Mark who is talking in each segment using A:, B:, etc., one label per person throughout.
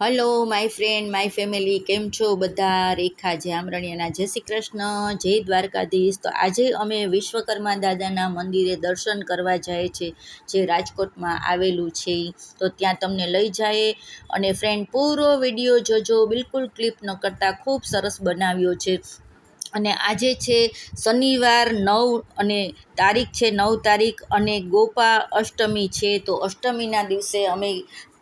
A: Hello my friend my family કેમ છો બધા? રેખા જે આમરણિયાના જય શ્રી કૃષ્ણ, જય દ્વારકાધીશ. તો આજે અમે વિશ્વકર્મા દાદાના મંદિરે દર્શન કરવા જાય છે, જે રાજકોટમાં આવેલું છે. તો ત્યાં તમને લઈ જાય અને ફ્રેન્ડ પૂરો વીડિયો જોજો. બિલકુલ ક્લિપ ન કરતાં, ખૂબ સરસ બનાવ્યો છે. અને આજે છે શનિવાર નવ અને તારીખ છે નવ તારીખ અને ગોપા અષ્ટમી છે. તો અષ્ટમીના દિવસે અમે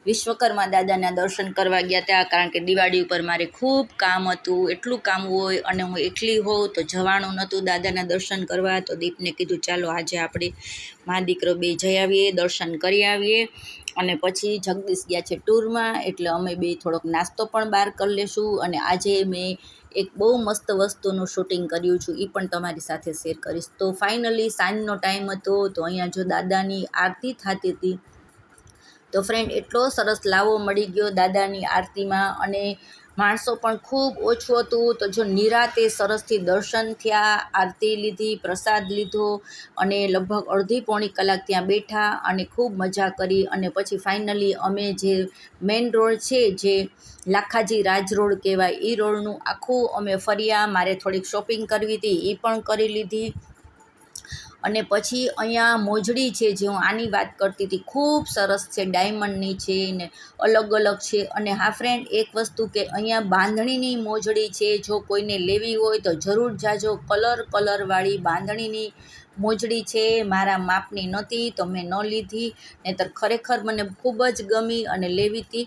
A: વિશ્વકર્મા દાદાના દર્શન કરવા ગયા હતા કારણ કે દિવાળી ઉપર મારે ખૂબ કામ હતું. એટલું કામ હોય અને હું એકલી હોઉં તો જવાનું નહોતું દાદાના દર્શન કરવા. તો દીપને કીધું, ચાલો આજે આપણે મા દીકરો બે જઈ આવીએ, દર્શન કરી આવીએ. અને પછી જગદીશ ગયા છે ટૂરમાં, એટલે અમે બે થોડોક નાસ્તો પણ બહાર કરી લેશું. અને આજે મેં એક બહુ મસ્ત વસ્તુનું શૂટિંગ કર્યું છું એ પણ તમારી સાથે શેર કરીશ. તો ફાઇનલી સાંજનો ટાઈમ હતો, તો અહીંયા જો દાદાની આરતી થતી હતી તો ફ્રેન્ડ એટલો સરસ લાવો મળી ગયો દાદાની આરતીમાં અને માણસો પણ ખૂબ ઓછું હતું. તો જો નિરાતે સરસથી દર્શન થયા, આરતી લીધી, પ્રસાદ લીધો અને લગભગ અડધી પોણી કલાક ત્યાં બેઠા અને ખૂબ મજા કરી અને પછી ફાઇનલી અમે જે મેઇન રોડ છે, જે લાખાજી રાજ રોડ કહેવાય એ રોડનું આખું અમે ફર્યા. મારે થોડીક શોપિંગ કરવી હતી એ પણ કરી લીધી. અને પછી અહીંયા મોજડી છે જે હું આની વાત કરતી હતી. ખૂબ સરસ છે, ડાયમંડની છે ને અલગ અલગ છે. અને હા ફ્રેન્ડ એક વસ્તુ કે અહીંયા બાંધણીની મોજડી છે, જો કોઈને લેવી હોય તો જરૂર જાજો. કલર કલરવાળી બાંધણીની મોજડી છે. મારા માપની નહોતી, તો મેં ન લીધી. નહીંતર ખરેખર મને ખૂબ જ ગમી અને લેવી હતી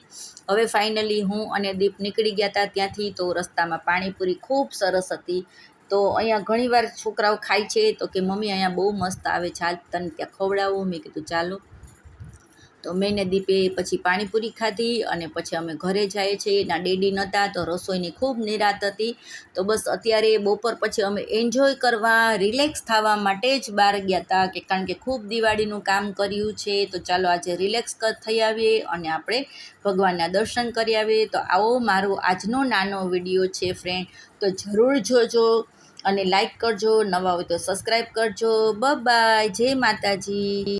A: હવે ફાઇનલી હું અને દીપ નીકળી ગયા હતા ત્યાંથી તો રસ્તામાં પાણીપુરી ખૂબ સરસ હતી. તો અહીંયા ઘણીવાર છોકરાઓ ખાય છે તો કે, મમ્મી, અહીંયા બહુ મસ્ત આવે છે. આજ તને ત્યાં ખવડાવું. મેં કીધું, ચાલો. તો મેં ને દીપે પછી પાણીપુરી ખાધી અને પછી અમે ઘરે જઈએ છીએ એના ડેડી નહોતા તો રસોઈની ખૂબ નિરાત હતી. તો બસ અત્યારે બપોર પછી અમે એન્જોય કરવા રિલેક્સ થવા માટે જ બહાર ગયા હતા કે કારણ કે ખૂબ દિવાળીનું કામ કર્યું છે. તો ચાલો આજે રિલેક્સ થઈ આવીએ અને આપણે ભગવાનના દર્શન કરી આવીએ. તો આવો મારો આજનો નાનો વીડિયો છે ફ્રેન્ડ તો જરૂર જોજો અને લાઈક કરજો. નવા હોય તો સબસ્ક્રાઈબ કરજો. બાય જય માતાજી.